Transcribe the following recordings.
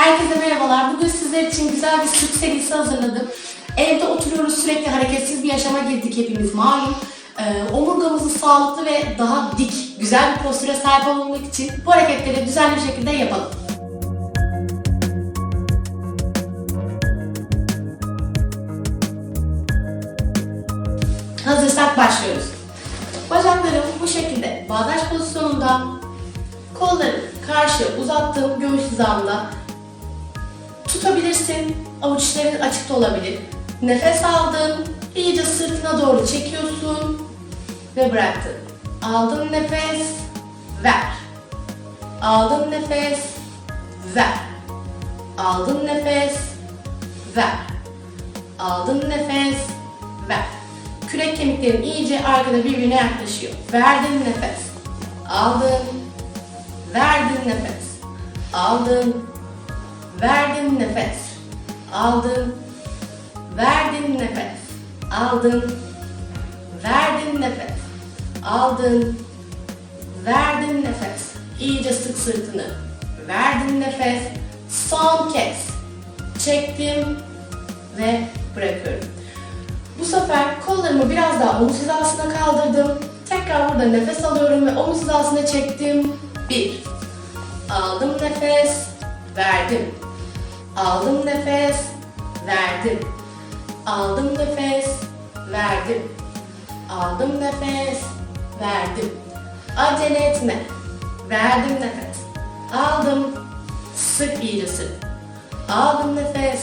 Herkese merhabalar. Bugün sizler için güzel bir süt serisi hazırladım. Evde oturuyoruz, sürekli hareketsiz bir yaşama girdik hepimiz malum. Ee, omurgamızı sağlıklı ve daha dik, güzel bir postüre sahip olmak için bu hareketleri düzenli bir şekilde yapalım. Hazırsak başlıyoruz. Bacaklarım bu şekilde bağdaş pozisyonunda, kolları karşı uzattığım göğüs hizamda tutabilirsin. Avuç içlerin açıkta olabilir. Nefes aldın, iyice sırtına doğru çekiyorsun ve bıraktın. Aldın nefes, ver. Aldın nefes, ver. Aldın nefes, ver. Aldın nefes, ver. Kürek kemiklerin iyice arkada birbirine yaklaşıyor. Verdin nefes. Aldın. Verdin nefes. Aldın. Verdin nefes. Aldın. Verdin nefes. Aldın. Verdin nefes. Aldın. Verdin nefes. İyice sık sırtını. Verdin nefes. Son kez. Çektim ve bırakıyorum. Bu sefer kollarımı biraz daha omuz hizasına kaldırdım. Tekrar burada nefes alıyorum ve omuz hizasına çektim. Bir. Aldım nefes. Verdim. Aldım nefes. Verdim. Aldım nefes. Verdim. Aldım nefes. Verdim. Acele etme. Verdim nefes. Aldım. Sık iyice sık. Aldım nefes.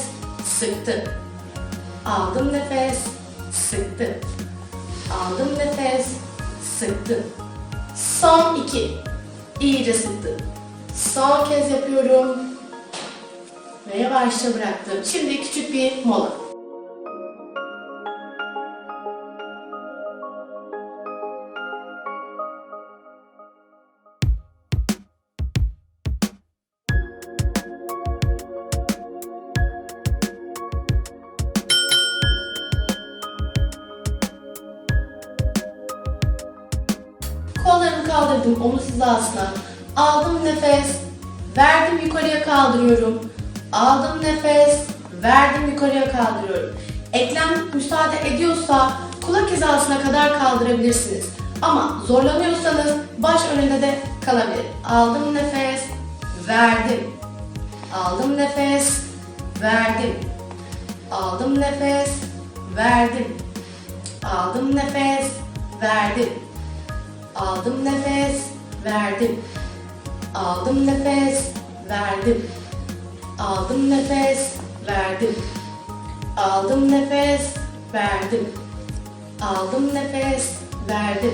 Sıktım. Aldım nefes, sıktım. Aldım nefes, sıktım. Son iki. İyice sıktım. Son kez yapıyorum. Ve yavaşça bıraktım. Şimdi küçük bir mola. Kollarımı kaldırdım omuz hizasına. Aldım nefes. Verdim yukarıya kaldırıyorum. Aldım nefes. Verdim yukarıya kaldırıyorum. Eklem müsaade ediyorsa kulak hizasına kadar kaldırabilirsiniz. Ama zorlanıyorsanız baş önünde de kalabilir. Aldım nefes. Verdim. Aldım nefes. Verdim. Aldım nefes. Verdim. Aldım nefes. Verdim. Aldım nefes, verdim. Aldım nefes, verdim. Aldım nefes, verdim. Aldım nefes, verdim. Aldım nefes, verdim.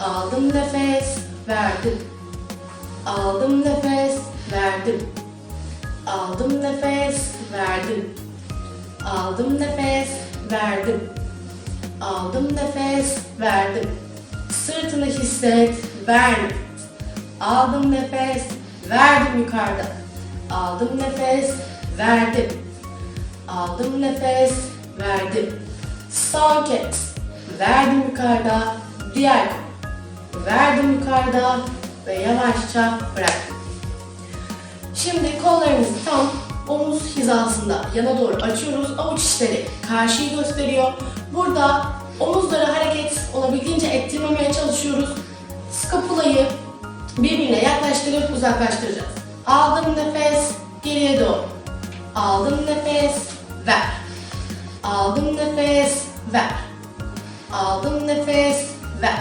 Aldım nefes, verdim. Aldım nefes, verdim. Aldım nefes, verdim. Aldım nefes, verdim. Aldım nefes, verdim. Sırtını hisset, ver. Aldım nefes, verdim yukarıda. Aldım nefes, verdim. Aldım nefes, verdim. Son kez. Verdim yukarıda, diğer. Verdim yukarıda ve yavaşça bıraktım. Şimdi kollarımızı tam omuz hizasında yana doğru açıyoruz. Avuç içleri karşıyı gösteriyor. Burada omuzları hareket olabildiğince ettirmemeye çalışıyoruz. Skapulayı birbirine yaklaştırıp uzaklaştıracağız. Aldım nefes, geriye doğru. Aldım nefes, ver. Aldım nefes, ver. Aldım nefes, ver.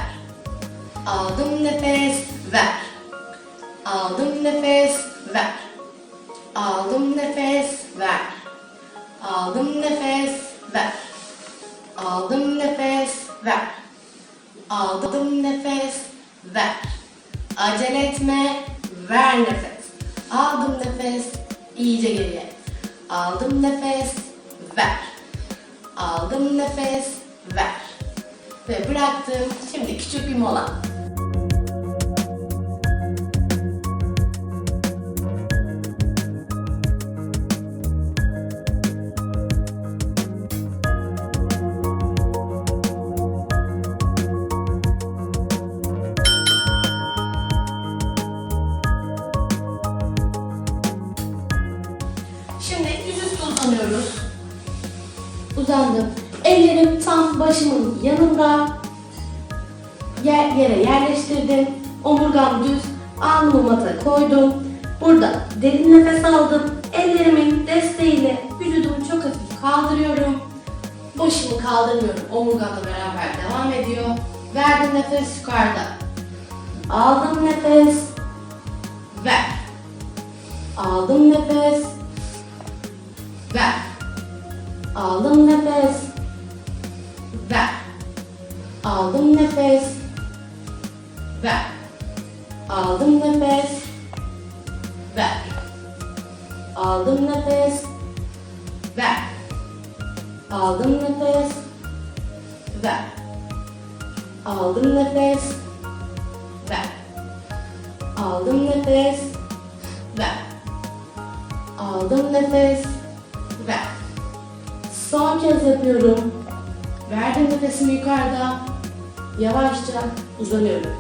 Aldım nefes, ver. Aldım nefes, ver. Aldım nefes, ver. Aldım nefes, ver. Aldım nefes, ver. Aldım nefes, ver. Acele etme, ver nefes. Aldım nefes, iyice geriye. Aldım nefes, ver. Aldım nefes, ver. Ve bıraktım. Şimdi küçük bir mola. Yerleştirdim. Omurgam düz. Alnımı mata koydum. Burada derin nefes aldım. Ellerimin desteğiyle vücudumu çok hafif kaldırıyorum. Başımı kaldırmıyorum. Omurgamla beraber devam ediyor. Verdim nefes yukarıda. Aldım nefes. Ver. Aldım nefes. Uzanıyorum.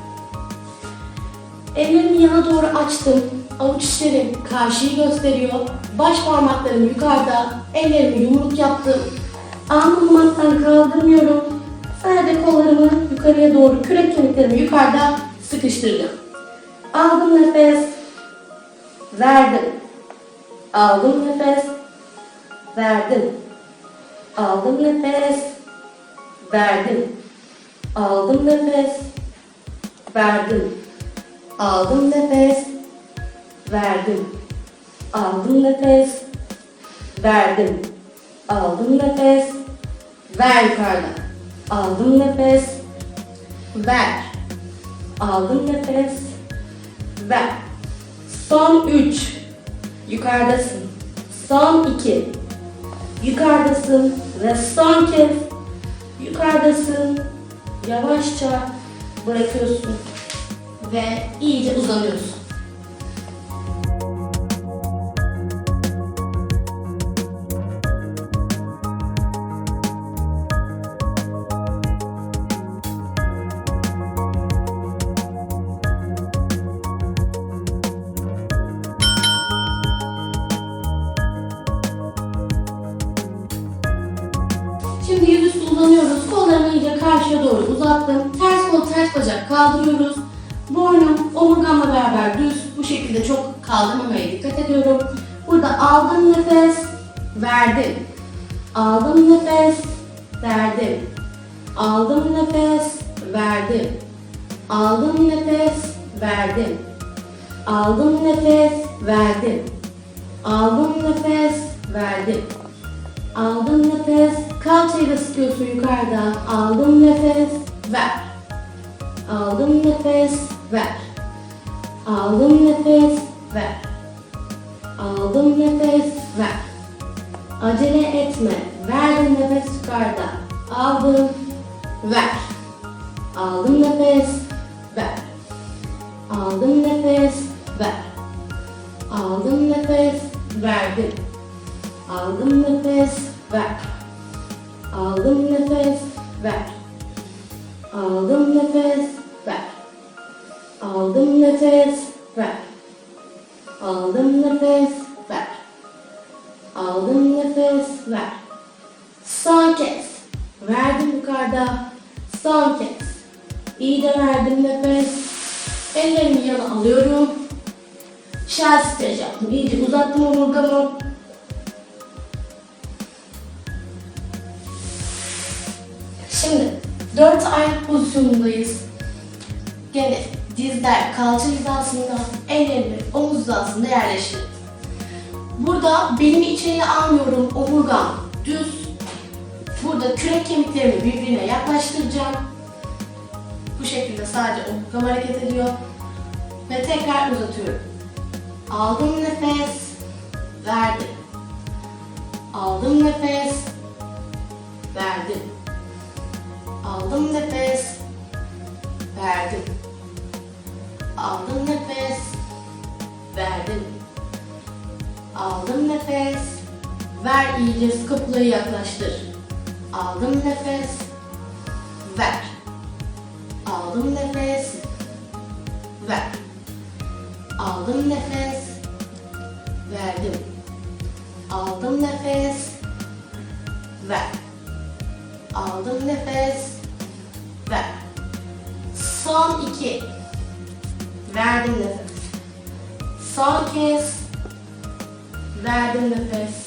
Ellerimi yana doğru açtım. Avuç içlerim karşıyı gösteriyor. Baş parmaklarım yukarıda. Ellerimi yumruk yaptım. Alnımı mattan kaldırmıyorum. Sadece kollarımı yukarıya doğru, kürek kemiklerimi yukarıda sıkıştırdım. Aldım nefes. Verdim. Aldım nefes. Verdim. Aldım nefes. Verdim. Aldım nefes. Verdim. Aldım nefes. Verdim. Aldım nefes. Verdim. Aldım nefes. Ver yukarıda. Aldım nefes. Ver. Aldım nefes. Ver. Son 3. Yukarıdasın. Son 2. Yukarıdasın ve son kez yukarıdasın. Yavaşça bırakıyorsun ve iyice uzanıyorsun. Aldım nefes, verdim. Aldım nefes, verdim. Aldım nefes, verdim. Aldım nefes, verdim. Aldım nefes, verdim. Aldın nefes, kalçayı da sıkıyorsun yukarıdan. Aldın nefes, ver. Aldın nefes, ver. Aldın nefes, ver. Aldın nefes, ver. Acele etme. Verdin nefes yukarıda. Aldım, ver. Aldım nefes, ver. Aldım nefes, ver. Aldım nefes, verdim. Aldım nefes, ver. Aldım nefes, şekilde sadece omurgam hareket ediyor. Ve tekrar uzatıyorum. Aldım nefes, verdim. Aldım nefes, verdim. Aldım nefes, verdim. Aldım nefes, verdim. Aldım nefes, ver iyice skapulayı yaklaştır. Aldım nefes, ver. Aldım nefes, ver. Aldım nefes, verdim. Aldım nefes. Ver. Aldım nefes. Ver. Son iki. Verdim nefes. Son kez. Verdim nefes.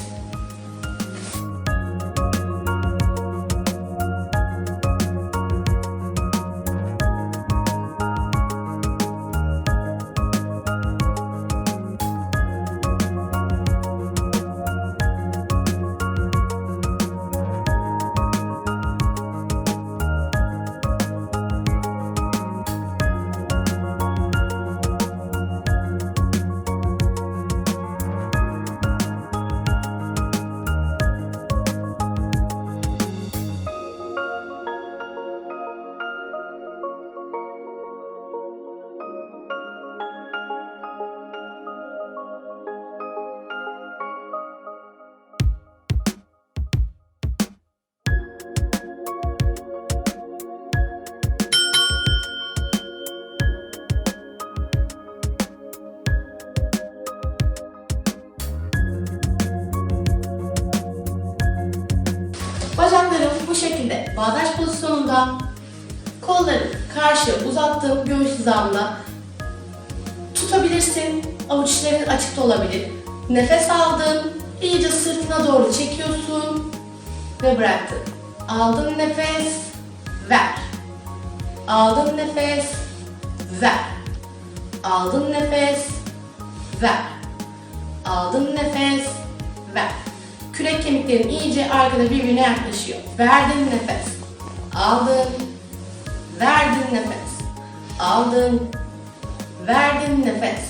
Hizamda. Tutabilirsin. Avuç içlerin açıkta olabilir. Nefes aldın. iyice sırtına doğru çekiyorsun. Ve bıraktın. Aldın nefes. Ver. Aldın nefes. Ver. Aldın nefes. Ver. Aldın nefes. Ver. Kürek kemiklerin iyice arkada birbirine yaklaşıyor. Verdin nefes. Aldın. Verdin nefes. Aldın. Verdin nefes.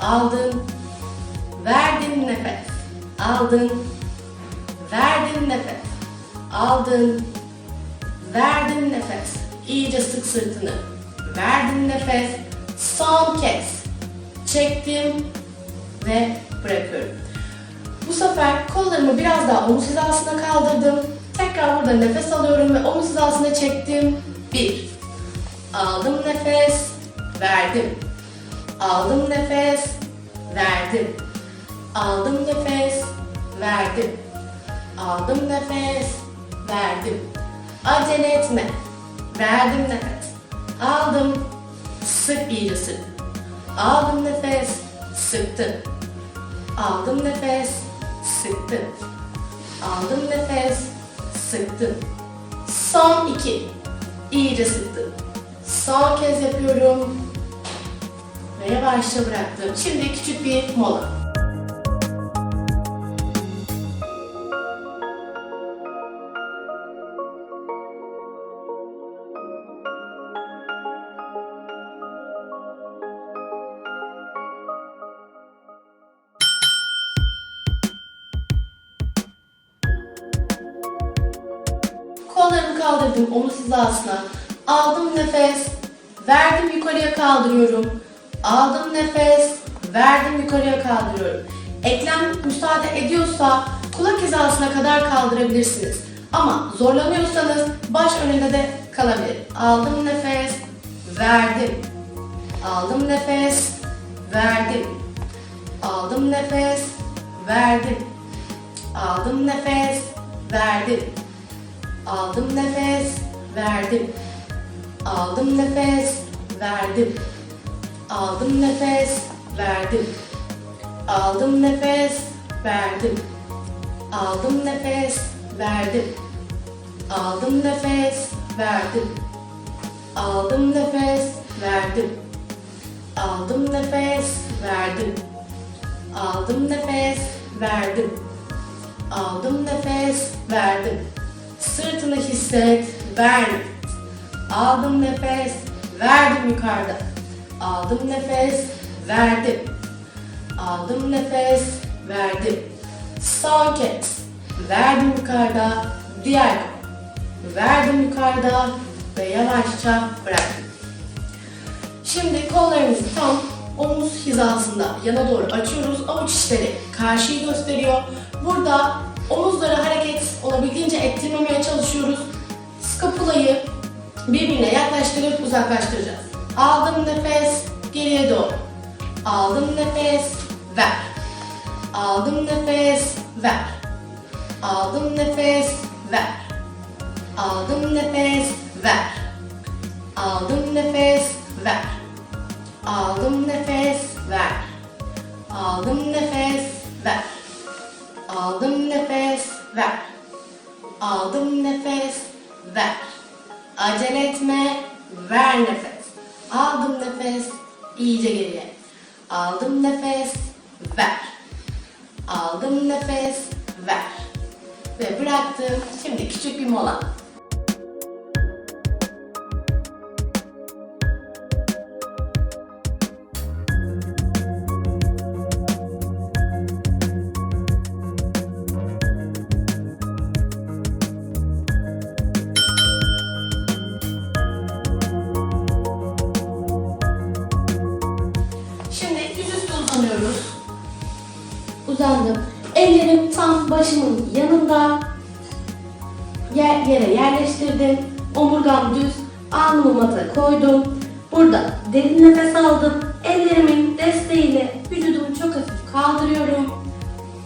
Aldın. Verdin nefes. Aldın. Verdin nefes. Aldın. Verdin nefes. İyice sık sırtını. Verdin nefes. Son kez. Çektim ve bırakıyorum. Bu sefer kollarımı biraz daha omuz hizasına kaldırdım. Tekrar burada nefes alıyorum ve omuz hizasına çektim. Bir. Aldım nefes, verdim. Aldım nefes, verdim. Aldım nefes, verdim. Aldım nefes, verdim. Acele etme. Verdim nefes. Aldım. Sık iyice sık. Aldım nefes, sıktım. Aldım nefes, sıktım. Aldım nefes, sıktım. Son iki. İyice sıktım. Son kez yapıyorum. Ve yavaşça bıraktım. Şimdi küçük bir mola. Kollarımı kaldırdım omuz hizasına. Aldım nefes. Verdim yukarıya kaldırıyorum. Aldım nefes. Verdim yukarıya kaldırıyorum. Eklem müsaade ediyorsa kulak hizasına kadar kaldırabilirsiniz. Ama zorlanıyorsanız baş önünde de kalabilir. Aldım nefes. Verdim. Aldım nefes. Verdim. Aldım nefes. Verdim. Aldım nefes. Verdim. Aldım nefes, verdim. Aldım nefes, verdim. Aldım nefes, verdim. Aldım nefes, verdim. Aldım nefes, verdim. Aldım nefes, verdim. Aldım nefes, verdim. Aldım nefes, verdim. Aldım nefes, verdim. Aldım nefes, verdim. Sırtını hisset, ver. Aldım nefes, verdim yukarıda. Aldım nefes, verdim. Aldım nefes, verdim. Son kez. Verdim yukarıda, diğer. Verdim yukarıda ve yavaşça bıraktım. Şimdi kollarımızı tam omuz hizasında yana doğru açıyoruz. Avuç içleri karşıyı gösteriyor. Burada omuzları hareket olabildiğince ettirmemeye çalışıyoruz. Skapulayı birbirine yaklaştırıp uzaklaştıracağız. Aldım nefes, geriye doğru. Aldım nefes, ver. Aldım nefes, ver. Aldım nefes, ver. Aldım nefes, ver. Aldım nefes, ver. Aldım nefes, ver. Aldım nefes, ver. Aldım nefes, ver. Aldım nefes, ver. Acele etme, ver nefes. Aldım nefes, iyice geriye. Aldım nefes, ver. Aldım nefes, ver. Ve bıraktım. Şimdi küçük bir mola. Yere yerleştirdim. Omurgam düz. Alnımı mata koydum. Burada derin nefes aldım. Ellerimin desteğiyle vücudumu çok hafif kaldırıyorum.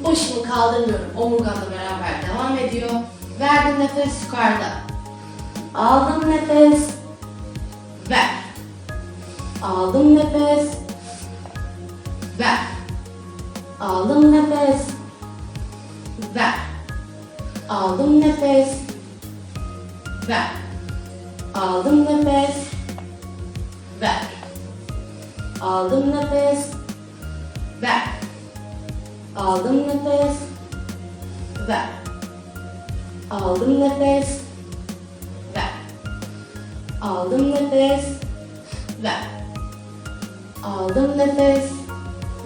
Başımı kaldırmıyorum. Omurgamla beraber devam ediyor. Verdim nefes yukarıda. Aldım nefes. Ver. Aldım nefes. Ver. Aldım nefes. Ver. Aldım nefes. Ver. Aldım nefes. Ver. Aldım nefes. Ver. Aldım nefes. Ver. Aldım nefes. Ver. Aldım nefes. Ver. Aldım nefes.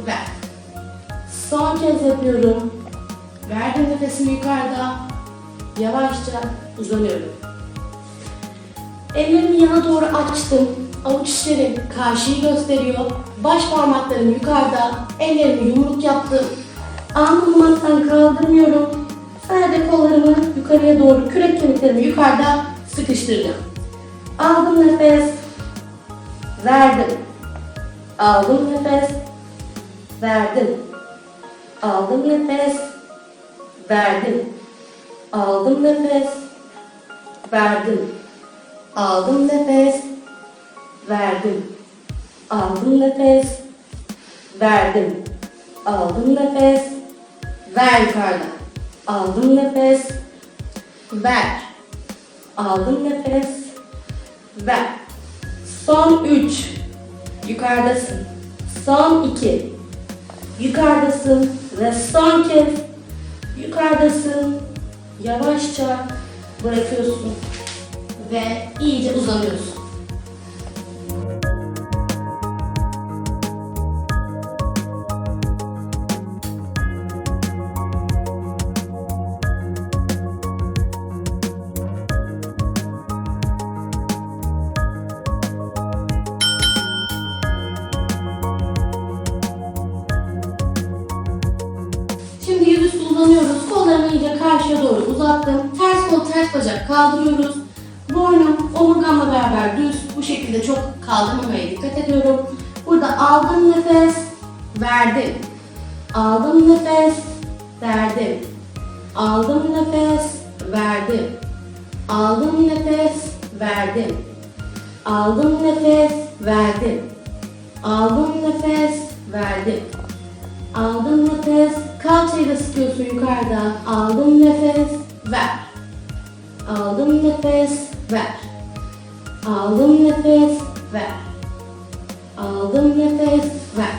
Ver. Son kez yapıyorum. Verdim nefesimi yukarıda. Yavaşça uzanıyorum. Ellerimi yana doğru açtım. Avuç içlerim karşıyı gösteriyor. Baş parmaklarım yukarıda. Ellerimi yumruk yaptım. Alnımı mattan kaldırmıyorum. Sadece kollarımı yukarıya doğru kürek kemiklerimi yukarıda sıkıştırdım. Aldım nefes. Verdim. Aldım nefes. Verdim. Aldım nefes. Verdim. Aldım nefes. Verdim. Aldım nefes. Verdim. Aldım nefes. Verdim. Aldım nefes. Ver yukarıda. Aldım nefes. Ver. Aldım nefes. Ver. Son 3. Yukarıdasın. Son 2. Yukarıdasın ve son kez yukarıdasın. Yavaşça bırakıyorsun ve iyice uzanıyorsun. Şimdi yüzüstü uzanıyoruz. Kollarımı iyice karşıya doğru uzattım. Ters kol, ters bacak kaldırıyoruz. Şekilde çok kaldırmamaya dikkat ediyorum. Burada aldım nefes, verdim. Aldım nefes, verdim. Aldım nefes, verdim. Aldım nefes, verdim. Aldım nefes, verdim. Aldım nefes, verdim. Aldın nefes, kalçayı da sıkıyorsun yukarıda. Aldın nefes, ver. Aldım nefes, ver. Aldım nefes, ver. Aldım nefes, ver.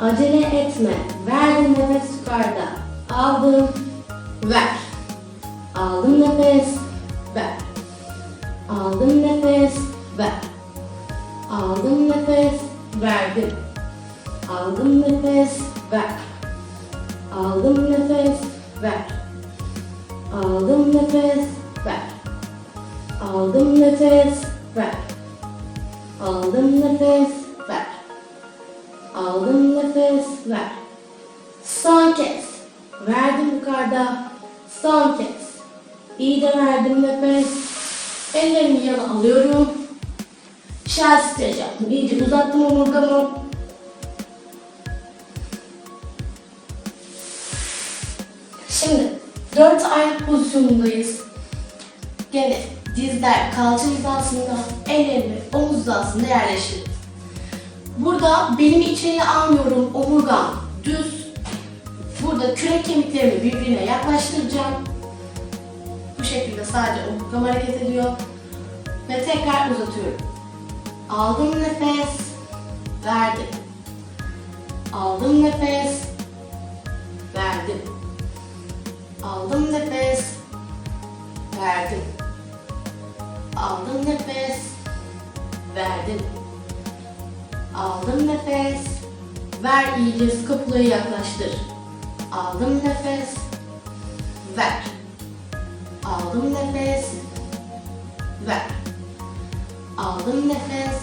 Acele etme. Verdim nefes yukarıda. Aldım, ver. Aldım nefes, ver. Aldım nefes, ver. Aldım nefes, verdim. Aldım nefes, ver. Aldım nefes, ver. Aldım nefes. Aldım nefes, ver. Aldım nefes, ver. Aldım nefes, ver. Son kez. Verdim yukarıda. Son kez. İyi de verdim nefes. Ellerimi yana alıyorum. Şel streç. İyice uzattım omurgamı. Şimdi Dört ayrı pozisyonundayız. Dizler kalça hizasında, ellerimi omuz hizasında yerleştirdim. Burada belimi içeriye almıyorum, omurgam düz. Burada kürek kemiklerimi birbirine yaklaştıracağım. Bu şekilde sadece omurgam hareket ediyor. Ve tekrar uzatıyorum. Aldım nefes, verdim. Aldım nefes, verdim. Aldım nefes, verdim. Aldım nefes, verdim. Aldım nefes, ver iyice skapulayı yaklaştır. Aldım nefes, ver. Aldım nefes, ver. Aldım nefes,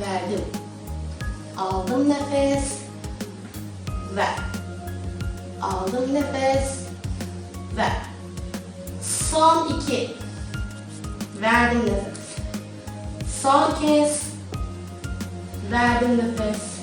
verdim. Aldım nefes, ver. Aldım nefes, ver. Son iki. Verdim nefes. Son kez. Verdim nefes.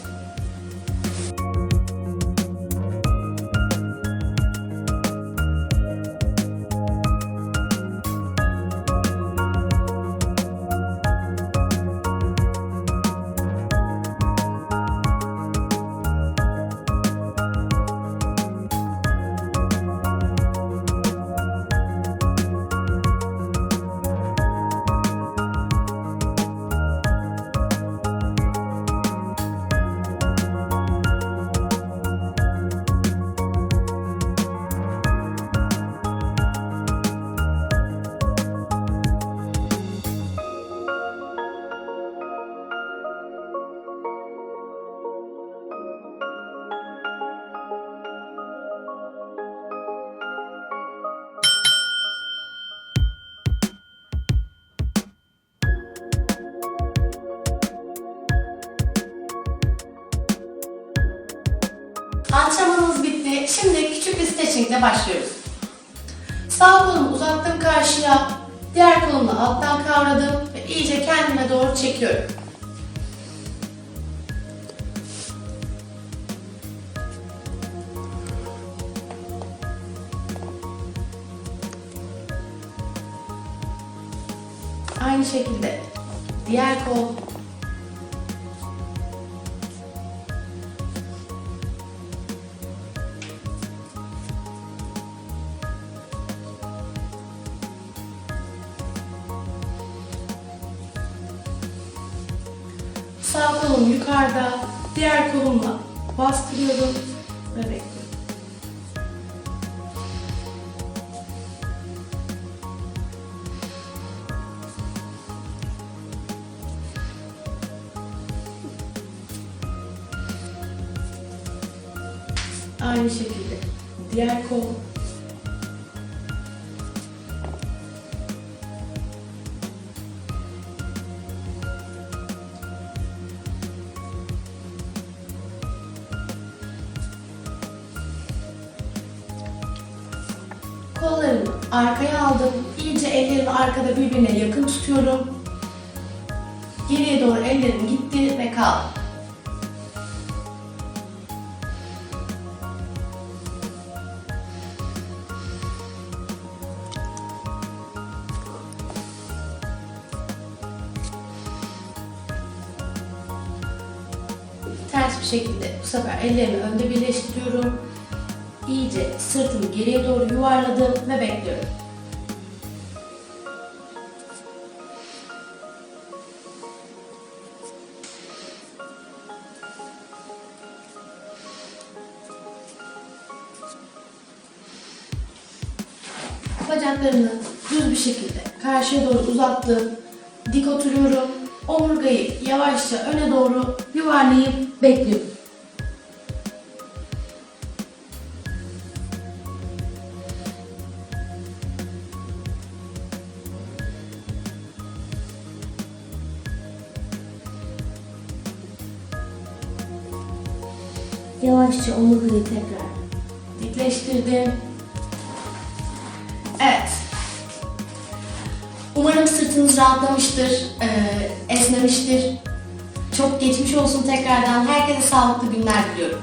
Stretchingle başlıyoruz. Sağ kolumu uzattım karşıya. Diğer kolumla alttan kavradım ve iyice kendime doğru çekiyorum. Aynı şekilde diğer kol kolum yukarıda, diğer kolumla bastırıyorum Kollarımı arkaya aldım. İyice ellerimi arkada birbirine yakın tutuyorum. Geriye doğru ellerim gitti ve kaldı. Ters bir şekilde bu sefer ellerimi önde birleştiriyorum. İyice sırtımı geriye doğru yuvarladım ve bekliyorum. Bacaklarımı düz bir şekilde karşıya doğru uzattım. Dik oturuyorum. Omurgayı yavaşça öne doğru yuvarlayıp bekliyorum. Yavaşça omurgayı tekrar dikleştirdim. Evet. Umarım sırtınız rahatlamıştır, eee, esnemiştir. Çok geçmiş olsun tekrardan. Herkese sağlıklı günler diliyorum.